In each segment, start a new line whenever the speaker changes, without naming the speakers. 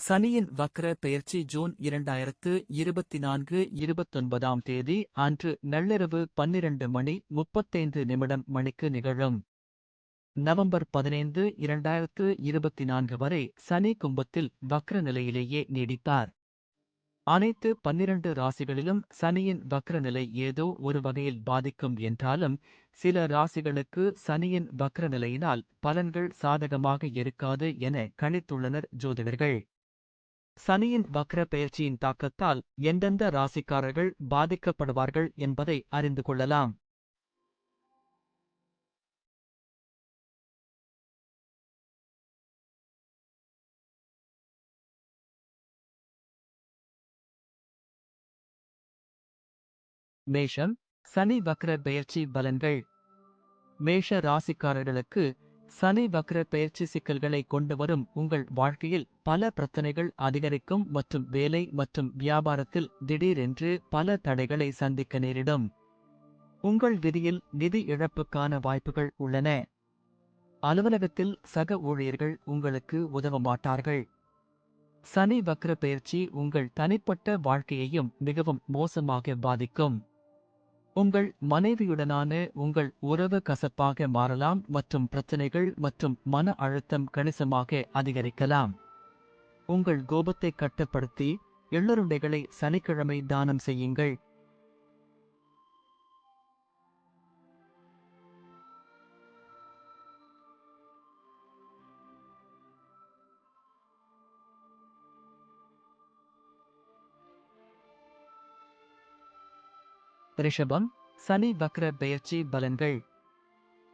சனியின் வக்ர பெயர்ச்சி ஜூன் இரண்டாயிரத்து இருபத்தி நான்கு இருபத்தொன்பதாம் தேதி அன்று நள்ளிரவு பன்னிரண்டு மணி முப்பத்தைந்து நிமிடம் மணிக்கு நிகழும். நவம்பர் பதினைந்து இரண்டாயிரத்து இருபத்தி நான்கு வரை சனி கும்பத்தில் வக்ர நிலையிலேயே நீடித்தார். அனைத்து பன்னிரண்டு ராசிகளிலும் சனியின் வக்ர நிலை ஏதோ ஒரு வகையில் பாதிக்கும் என்றாலும் சில ராசிகளுக்கு சனியின் வக்ர நிலையினால் பலன்கள் சாதகமாக இருக்காது என கணித்துள்ளனர் ஜோதிடர்கள். சனியின் வக்ர பெயர்ச்சியின் தாக்கத்தால் எந்தெந்த ராசிக்காரர்கள் பாதிக்கப்படுவார்கள் என்பதை அறிந்து கொள்ளலாம். மேஷம் சனி வக்ர பெயர்ச்சி பலன்கள். மேஷ ராசிக்காரர்களுக்கு சனி வக்ர பயிற்சி சிக்கல்களை கொண்டு வரும் உங்கள் வாழ்க்கையில் பல பிரச்சனைகள் அதிகரிக்கும் மற்றும் வேலை மற்றும் வியாபாரத்தில் திடீரென்று பல தடைகளை சந்திக்க நேரிடும். உங்கள் விதியில் நிதி இழப்புக்கான வாய்ப்புகள் உள்ளன. அலுவலகத்தில் சக ஊழியர்கள் உங்களுக்கு உதவ மாட்டார்கள். சனி வக்ர பயிற்சி உங்கள் தனிப்பட்ட வாழ்க்கையையும் மிகவும் மோசமாக பாதிக்கும். உங்கள் மனைவியுடனான உங்கள் உறவு கசப்பாக மாறலாம் மற்றும் பிரச்சனைகள் மற்றும் மன அழுத்தம் கணிசமாக அதிகரிக்கலாம். உங்கள் கோபத்தை கட்டுப்படுத்தி எள்ளுருண்டைகளை சனிக்கிழமை தானம் செய்யுங்கள். ரிஷபம் சனி வக்ர பெயர்ச்சி பலன்கள்.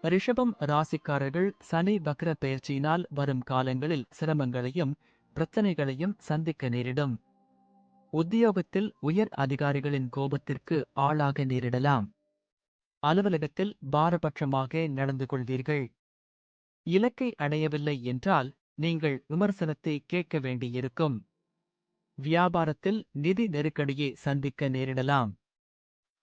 ரிஷபம் ராசிக்காரர்கள் சனி வக்ர பெயர்ச்சியினால் வரும் காலங்களில் சிரமங்களையும் பிரச்சனைகளையும் சந்திக்க நேரிடும். உத்தியோகத்தில் உயர் அதிகாரிகளின் கோபத்திற்கு ஆளாக நேரிடலாம். அலுவலகத்தில் பாரபட்சமாக நடந்து கொள்வீர்கள். இலக்கை அடையவில்லை என்றால் நீங்கள் விமர்சனத்தை கேட்க வேண்டியிருக்கும். வியாபாரத்தில் நிதி நெருக்கடியை சந்திக்க நேரிடலாம்.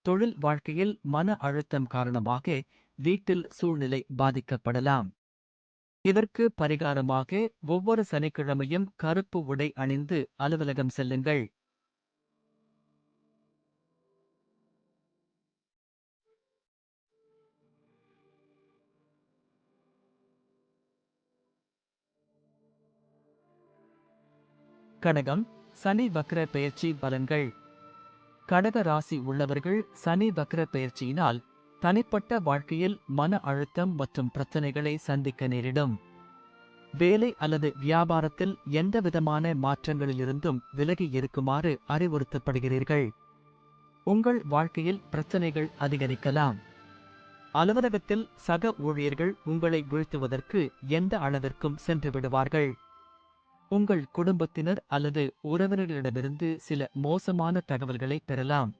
தொழில் வாழ்க்கையில் மன அழுத்தம் காரணமாக வீட்டில் சூழ்நிலை பாதிக்கப்படலாம். இதற்கு பரிகாரமாக ஒவ்வொரு சனிக்கிழமையும் கருப்பு உடை அணிந்து அலுவலகம் செல்லுங்கள். கடகம் சனி வக்ர பெயர்ச்சி பலன்கள். கடக ராசி உள்ளவர்கள் சனி வக்ர பெயர்ச்சியினால் தனிப்பட்ட வாழ்க்கையில் மன அழுத்தம் மற்றும் பிரச்சனைகளை சந்திக்க நேரிடும். வேலை அல்லது வியாபாரத்தில் எந்தவிதமான மாற்றங்களிலிருந்தும் விலகி இருக்குமாறு அறிவுறுத்தப்படுகிறீர்கள். உங்கள் வாழ்க்கையில் பிரச்சனைகள் அதிகரிக்கலாம். அலுவலகத்தில் சக ஊழியர்கள் உங்களை வீழ்த்துவதற்கு எந்த அளவிற்கும் சென்று விடுவார்கள். உங்கள் குடும்பத்தினர் அல்லது உறவினர்களிடமிருந்து சில மோசமான தகவல்களை பெறலாம்.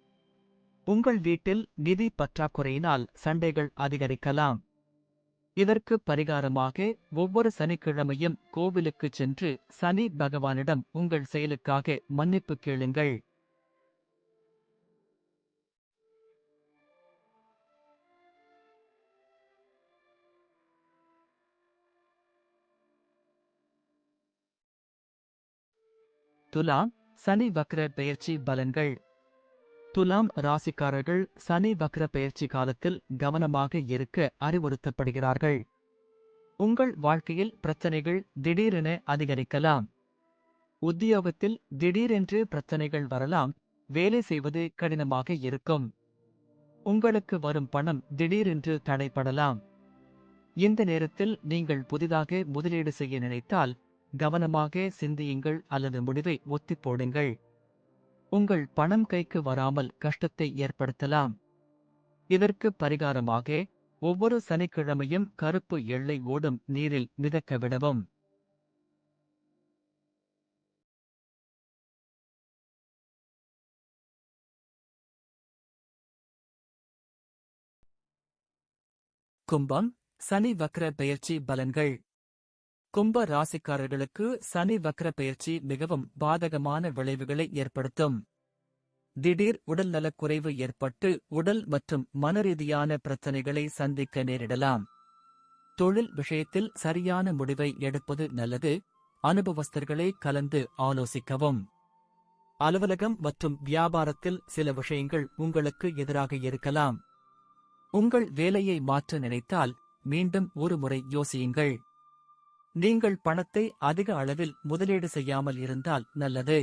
உங்கள் வீட்டில் நிதி பற்றாக்குறையினால் சண்டைகள் அதிகரிக்கலாம். இதற்கு பரிகாரமாக ஒவ்வொரு சனிக்கிழமையும் கோவிலுக்குச் சென்று சனி பகவானிடம் உங்கள் செயலுக்காக மன்னிப்பு கேளுங்கள். துலாம் சனி வக்ர பெயர்ச்சி பலன்கள். துலாம் ராசிக்காரர்கள் சனி வக்ர பெயர்ச்சி காலத்தில் கவனமாக இருக்க அறிவுறுத்தப்படுகிறார்கள். உங்கள் வாழ்க்கையில் பிரச்சனைகள் திடீரென அதிகரிக்கலாம். உத்தியோகத்தில் திடீரென்று பிரச்சனைகள் வரலாம் வேலை செய்வது கடினமாக இருக்கும். உங்களுக்கு வரும் பணம் திடீரென்று தடைப்படலாம். இந்த நேரத்தில் நீங்கள் புதிதாக முதலீடு செய்ய நினைத்தால் கவனமாக சிந்தியுங்கள் அல்லது முடிவை ஒத்திப் போடுங்கள். உங்கள் பணம் கைக்கு வராமல் கஷ்டத்தை ஏற்படுத்தலாம். இதற்கு பரிகாரமாக ஒவ்வொரு சனிக்கிழமையும் கருப்பு எள்ளை ஓடும் நீரில் மிதக்க விடவும். கும்பம் சனி வக்ர பெயர்ச்சி பலன்கள். கும்ப ராசிக்காரர்களுக்கு சனி வக்ர பயிற்சி மிகவும் பாதகமான விளைவுகளை ஏற்படுத்தும். திடீர் உடல்நலக் குறைவு ஏற்பட்டு உடல் மற்றும் மனரீதியான பிரச்சனைகளை சந்திக்க நேரிடலாம். தொழில் விஷயத்தில் சரியான முடிவை எடுப்பது நல்லது. அனுபவஸ்தர்களை கலந்து ஆலோசிக்கவும். அலுவலகம் மற்றும் வியாபாரத்தில் சில விஷயங்கள் உங்களுக்கு எதிராக இருக்கலாம். உங்கள் வேலையை மாற்ற நினைத்தால் மீண்டும் ஒரு முறை யோசியுங்கள். நீங்கள் பணத்தை அதிக அளவில் முதலீடு செய்யாமல் இருந்தால் நல்லது.